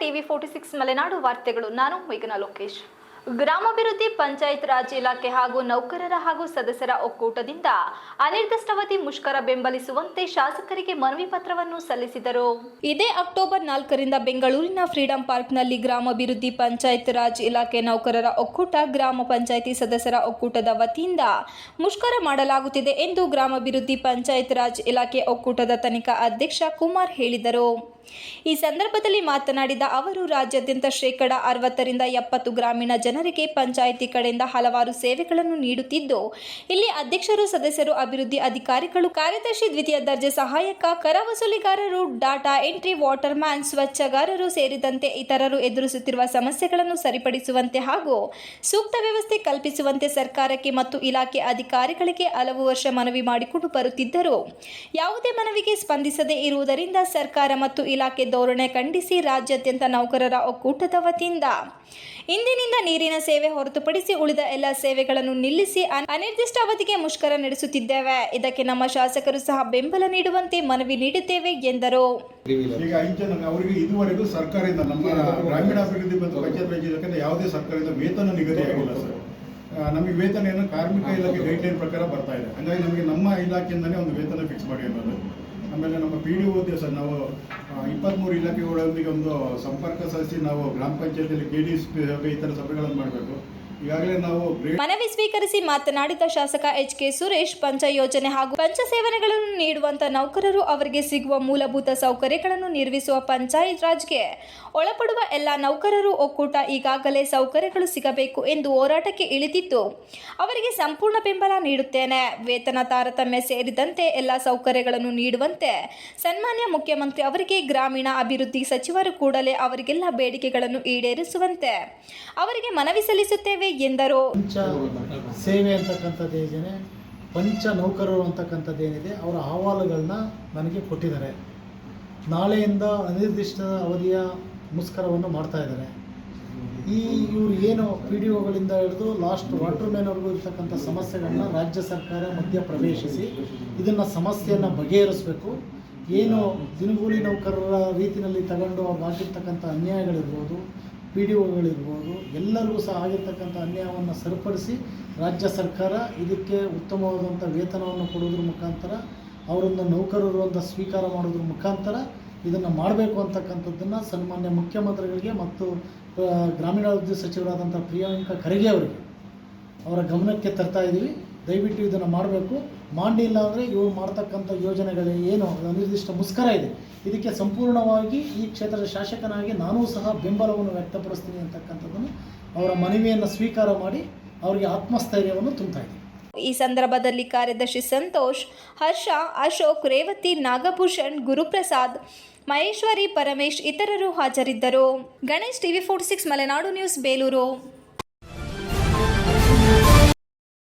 TV forty six Malenadu ವಾರ್ತೆಗಳು. ನಾನು ಮೇಘನಾ ಲೋಕೇಶ್. ಗ್ರಾಮಾಭಿವೃದ್ಧಿ ಪಂಚಾಯತ್ ರಾಜ್ ಇಲಾಖೆ ಹಾಗೂ ನೌಕರರ ಹಾಗೂ ಸದಸ್ಯರ ಒಕ್ಕೂಟದಿಂದ ಅನಿರ್ದಿಷ್ಟಾವಧಿ ಮುಷ್ಕರ ಬೆಂಬಲಿಸುವಂತೆ ಶಾಸಕರಿಗೆ ಮನವಿ ಪತ್ರವನ್ನು ಸಲ್ಲಿಸಿದರು. ಇದೇ ಅಕ್ಟೋಬರ್ ನಾಲ್ಕರಿಂದ ಬೆಂಗಳೂರಿನ ಫ್ರೀಡಂ ಪಾರ್ಕ್ನಲ್ಲಿ ಗ್ರಾಮಾಭಿವೃದ್ಧಿ ಪಂಚಾಯತ್ ರಾಜ್ ಇಲಾಖೆ ನೌಕರರ ಒಕ್ಕೂಟ, ಗ್ರಾಮ ಪಂಚಾಯಿತಿ ಸದಸ್ಯರ ಒಕ್ಕೂಟದ ವತಿಯಿಂದ ಮುಷ್ಕರ ಮಾಡಲಾಗುತ್ತಿದೆ ಎಂದು ಗ್ರಾಮಾಭಿವೃದ್ಧಿ ಪಂಚಾಯತ್ ರಾಜ್ ಇಲಾಖೆ ಒಕ್ಕೂಟದ ತನಿಖಾ ಅಧ್ಯಕ್ಷ ಕುಮಾರ್ ಹೇಳಿದರು. ಈ ಸಂದರ್ಭದಲ್ಲಿ ಮಾತನಾಡಿದ ಅವರು, ರಾಜ್ಯಾದ್ಯಂತ ಶೇಕಡ ಅರವತ್ತರಿಂದ ಎಪ್ಪತ್ತು ಗ್ರಾಮೀಣ ಜನರಿಗೆ ಪಂಚಾಯಿತಿ ಕಡೆಯಿಂದ ಹಲವಾರು ಸೇವೆಗಳನ್ನು ನೀಡುತ್ತಿದ್ದು, ಇಲ್ಲಿ ಅಧ್ಯಕ್ಷರು, ಸದಸ್ಯರು, ಅಭಿವೃದ್ಧಿ ಅಧಿಕಾರಿಗಳು, ಕಾರ್ಯದರ್ಶಿ, ದ್ವಿತೀಯ ದರ್ಜೆ ಸಹಾಯಕ, ಕರ ವಸೂಲಿಗಾರರು, ಡಾಟಾ ಎಂಟ್ರಿ ವಾಟರ್ ಮ್ಯಾನ್ ಸ್ವಚ್ಛಗಾರರು ಸೇರಿದಂತೆ ಇತರರು ಎದುರಿಸುತ್ತಿರುವ ಸಮಸ್ಯೆಗಳನ್ನು ಸರಿಪಡಿಸುವಂತೆ ಹಾಗೂ ಸೂಕ್ತ ವ್ಯವಸ್ಥೆ ಕಲ್ಪಿಸುವಂತೆ ಸರ್ಕಾರಕ್ಕೆ ಮತ್ತು ಇಲಾಖೆ ಅಧಿಕಾರಿಗಳಿಗೆ ಹಲವು ವರ್ಷ ಮನವಿ ಮಾಡಿಕೊಂಡು ಬರುತ್ತಿದ್ದರು. ಯಾವುದೇ ಮನವಿಗೆ ಸ್ಪಂದಿಸದೇ ಇರುವುದರಿಂದ ಸರ್ಕಾರ ಮತ್ತು ಇಲಾಖೆ ಧೋರಣೆ ಖಂಡಿಸಿ ರಾಜ್ಯಾದ್ಯಂತ ನೌಕರರ ಒಕ್ಕೂಟದ ವತಿಯಿಂದ ಇಂದಿನಿಂದ ನೀರಿನ ಸೇವೆ ಹೊರತುಪಡಿಸಿ ಉಳಿದ ಎಲ್ಲ ಸೇವೆಗಳನ್ನು ನಿಲ್ಲಿಸಿ ಅನಿರ್ದಿಷ್ಟ ಅವಧಿಗೆ ಮುಷ್ಕರ ನಡೆಸುತ್ತಿದ್ದೇವೆ. ಇದಕ್ಕೆ ನಮ್ಮ ಶಾಸಕರು ಸಹ ಬೆಂಬಲ ನೀಡುವಂತೆ ಮನವಿ ನೀಡುತ್ತೇವೆ ಎಂದರು. ಈಗ ಐದು ಜನ, ಅವರಿಗೆ ಇದುವರೆಗೂ ಸರ್ಕಾರದಿಂದ ನಮ್ಮ ಗ್ರಾಮೀಣಾಭಿವೃದ್ಧಿ ಮತ್ತು ಪಂಚಾಯತ್ ರಾಜ್ ಇಲಾಖೆಯಿಂದ ಯಾವುದೇ ಸರ್ಕಾರದಿಂದ ವೇತನ ನಿಗದಿ ಆಗಿಲ್ಲ ಸರ್. ನಮಗೆ ವೇತನ ಏನು ಕಾರ್ಮಿಕ ಇಲಾಖೆ ಗೈಡ್ಲೈನ್ ಪ್ರಕಾರ ಬರ್ತಾ ಇದೆ. ಹಾಗಾಗಿ ನಮಗೆ ನಮ್ಮ ಇಲಾಖೆಯಿಂದನೇ ಒಂದು ವೇತನ ಫಿಕ್ಸ್ ಮಾಡಿರೋದು ಆಮೇಲೆ ನಮ್ಮ ಪಿ ಡಿ ಓದ್ಯ ಸರ್ ನಾವು ಇಪ್ಪತ್ತ್ಮೂರು ಇಲಾಖೆಗಳೊಂದಿಗೆ ಒಂದು ಸಂಪರ್ಕ ಸಾಧಿಸಿ ನಾವು ಗ್ರಾಮ ಪಂಚಾಯತಿಯಲ್ಲಿ ಕೆ ಡಿ ಸಭೆ ಈ ಥರ ಸಭೆಗಳನ್ನು ಮಾಡಬೇಕು. ಮನವಿ ಸ್ವೀಕರಿಸಿ ಮಾತನಾಡಿದ ಶಾಸಕ ಎಚ್ ಕೆ ಸುರೇಶ್, ಪಂಚ ಯೋಜನೆ ಹಾಗೂ ಪಂಚ ಸೇವನೆಗಳನ್ನು ನೀಡುವಂತ ನೌಕರರು ಅವರಿಗೆ ಸಿಗುವ ಮೂಲಭೂತ ಸೌಕರ್ಯಗಳನ್ನು ನಿರ್ಮಿಸುವ ಪಂಚಾಯತ್ ರಾಜ್ಗೆ ಒಳಪಡುವ ಎಲ್ಲ ನೌಕರರು ಒಕ್ಕೂಟ ಈಗಾಗಲೇ ಸೌಕರ್ಯಗಳು ಸಿಗಬೇಕು ಎಂದು ಹೋರಾಟಕ್ಕೆ ಇಳಿದಿದ್ದು, ಅವರಿಗೆ ಸಂಪೂರ್ಣ ಬೆಂಬಲ ನೀಡುತ್ತೇನೆ. ವೇತನ ತಾರತಮ್ಯ ಸೇರಿದಂತೆ ಎಲ್ಲ ಸೌಕರ್ಯಗಳನ್ನು ನೀಡುವಂತೆ ಸನ್ಮಾನ್ಯ ಮುಖ್ಯಮಂತ್ರಿ ಅವರಿಗೆ ಗ್ರಾಮೀಣ ಅಭಿವೃದ್ಧಿ ಸಚಿವರು ಕೂಡಲೇ ಅವರಿಗೆಲ್ಲ ಬೇಡಿಕೆಗಳನ್ನು ಈಡೇರಿಸುವಂತೆ ಅವರಿಗೆ ಮನವಿ ಸಲ್ಲಿಸುತ್ತೇವೆ ಎಂದರು. ಸೇವೆ ಅಂತಕ್ಕಂಥದ್ದು ಏನಿದೆ? ಪಂಚ ನೌಕರರು ಅಂತಕ್ಕಂಥದ್ದು ಏನಿದೆ? ಅವರ ಅಹವಾಲುಗಳನ್ನ ನನಗೆ ಕೊಟ್ಟಿದ್ದಾರೆ. ನಾಳೆಯಿಂದ ಅನಿರ್ದಿಷ್ಟ ಅವಧಿಯ ಮುಸ್ಕರವನ್ನು ಮಾಡ್ತಾ ಇದ್ದಾರೆ. ಈ ಇವರು ಏನು ಪಿ ಡಿ ಒಗಳಿಂದ ಹಿಡಿದು ಲಾಸ್ಟ್ ವಾಟರ್ ಮ್ಯಾನ್ವರೆಗೂ ಇರ್ತಕ್ಕಂಥ ಸಮಸ್ಯೆಗಳನ್ನ ರಾಜ್ಯ ಸರ್ಕಾರ ಮಧ್ಯ ಪ್ರವೇಶಿಸಿ ಇದನ್ನು ಸಮಸ್ಯೆಯನ್ನು ಬಗೆಹರಿಸಬೇಕು. ಏನು ದಿನಗೂಲಿ ನೌಕರರ ರೀತಿಯಲ್ಲಿ ತಗೊಂಡು ಅವ್ರು ಆಗಿರ್ತಕ್ಕಂಥ ಅನ್ಯಾಯಗಳಿರ್ಬೋದು ಪಿ ಡಿ ಒಗಳಿರ್ಬೋದು ಎಲ್ಲರಿಗೂ ಸಹ ಆಗಿರ್ತಕ್ಕಂಥ ಅನ್ಯಾಯವನ್ನು ಸರಿಪಡಿಸಿ ರಾಜ್ಯ ಸರ್ಕಾರ ಇದಕ್ಕೆ ಉತ್ತಮವಾದಂಥ ವೇತನವನ್ನು ಕೊಡೋದ್ರ ಮುಖಾಂತರ, ಅವರನ್ನು ನೌಕರರು ಅಂತ ಸ್ವೀಕಾರ ಮಾಡೋದ್ರ ಮುಖಾಂತರ ಇದನ್ನು ಮಾಡಬೇಕು ಅಂತಕ್ಕಂಥದ್ದನ್ನು ಸನ್ಮಾನ್ಯ ಮುಖ್ಯಮಂತ್ರಿಗಳಿಗೆ ಮತ್ತು ಗ್ರಾಮೀಣಾಭಿವೃದ್ಧಿ ಸಚಿವರಾದಂಥ ಪ್ರಿಯಾಂಕ ಖರ್ಗೆ ಅವರಿಗೆ ಅವರ ಗಮನಕ್ಕೆ ತರ್ತಾ ಇದ್ದೀವಿ ದಯವಿಟ್ಟು ಇದನ್ನು ಮಾಡಬೇಕು. ಮಾಡಿಲ್ಲ ಅಂದರೆ ಇವರು ಮಾಡ್ತಕ್ಕಂಥ ಯೋಜನೆಗಳು ಏನು? ಅನಿರ್ದಿಷ್ಟ ಮುಸ್ಕರ ಇದೆ. ಇದಕ್ಕೆ ಸಂಪೂರ್ಣವಾಗಿ ಈ ಕ್ಷೇತ್ರದ ಶಾಸಕನಾಗಿ ನಾನೂ ಸಹ ಬೆಂಬಲವನ್ನು ವ್ಯಕ್ತಪಡಿಸ್ತೀನಿ ಅಂತಕ್ಕಂಥದ್ದನ್ನು ಅವರ ಮನವಿಯನ್ನು ಸ್ವೀಕಾರ ಮಾಡಿ ಅವರಿಗೆ ಆತ್ಮಸ್ಥೈರ್ಯವನ್ನು ತುಂಬ್ತಾ ಇದ್ದೀವಿ ಈ ಸಂದರ್ಭದಲ್ಲಿ ಕಾರ್ಯದರ್ಶಿ ಸಂತೋಷ್, ಹರ್ಷ, ಅಶೋಕ್, ರೇವತಿ, ನಾಗಭೂಷಣ್, ಗುರುಪ್ರಸಾದ್, ಮಹೇಶ್ವರಿ, ಪರಮೇಶ್ ಇತರರು ಹಾಜರಿದ್ದರು. Ganesh TV forty six, Malenadu news, Belur.